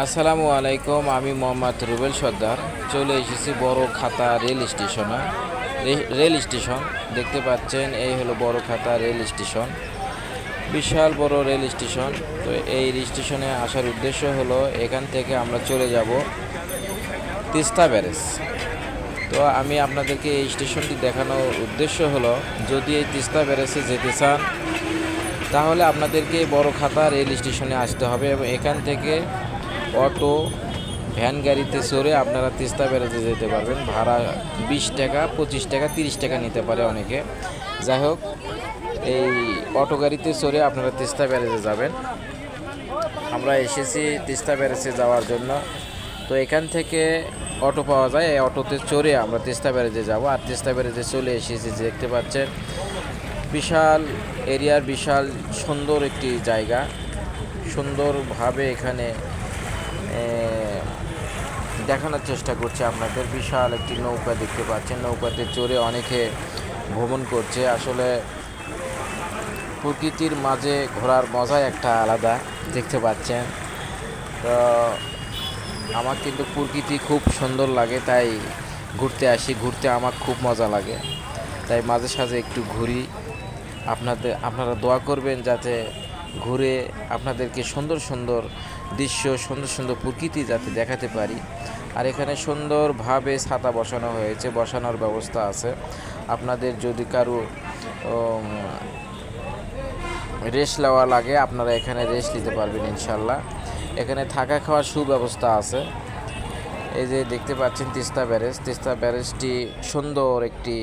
আসসালামু আলাইকুম, আমি মোহাম্মদ রুবেল সর্দার। চলে এসেছি বড় খাতা রেল স্টেশনে। রেল স্টেশন, দেখতে পাচ্ছেন, এই হলো বড় খাতা রেল স্টেশন। বিশাল বড় রেল স্টেশন। তো এই স্টেশনে আসার উদ্দেশ্য হলো, এখান থেকে আমরা চলে যাব তিস্তা ব্যারেজ। তো আমি আপনাদেরকে এই স্টেশনটি দেখানোর উদ্দেশ্য হলো, যদি এই তিস্তা ব্যারেজে যেতে চান, তাহলে আপনাদেরকে বড় খাতা রেল স্টেশনে আসতে হবে এবং এখান থেকে অটো, ভ্যান গাড়িতে চড়ে আপনারা তিস্তা বেড়াতে যেতে পারবেন। ভাড়া বিশ টাকা, পঁচিশ টাকা, তিরিশ টাকা নিতে পারে অনেকে। যাই হোক, এই অটো গাড়িতে চড়ে আপনারা তিস্তা ব্যারেজে যাবেন। আমরা এসেছি তিস্তা ব্যারেজে যাওয়ার জন্য। তো এখান থেকে অটো পাওয়া যায়, এই অটোতে চড়ে আমরা তিস্তা ব্যারেজে যাব। আর তিস্তা ব্যারেজে চলে এসেছি, দেখতে পাচ্ছেন। বিশাল এরিয়ার বিশাল সুন্দর একটি জায়গা। সুন্দরভাবে এখানে দেখানোর চেষ্টা করছে আপনাদের। বিশাল একটি নৌকা দেখতে পাচ্ছেন। নৌকাতে চড়ে অনেকে ভ্রমণ করছে। আসলে প্রকৃতির মাঝে ঘোরার মজাই একটা আলাদা, দেখতে পাচ্ছেন। তো আমার কিন্তু প্রকৃতি খুব সুন্দর লাগে, তাই ঘুরতে আসি। ঘুরতে আমার খুব মজা লাগে। তাই মাঝে সাঝে একটু ঘুরি। আপনাদের, আপনারা দোয়া করবেন যাতে ঘুরে আপনাদেরকে সুন্দর সুন্দর দৃশ্য, সুন্দর সুন্দর প্রকৃতি যাতে দেখাতে পারি। আর এখানে সুন্দরভাবে ছাতা বসানো হয়েছে, বসানোর ব্যবস্থা আছে। আপনাদের যদি কারও রেস্ট নেওয়া লাগে, আপনারা এখানে রেস্ট নিতে পারবেন ইনশাল্লাহ। এখানে থাকা খাওয়ার সুব্যবস্থা আছে। এই যে দেখতে পাচ্ছেন তিস্তা ব্যারেজ, তিস্তা ব্যারেজটি সুন্দর একটি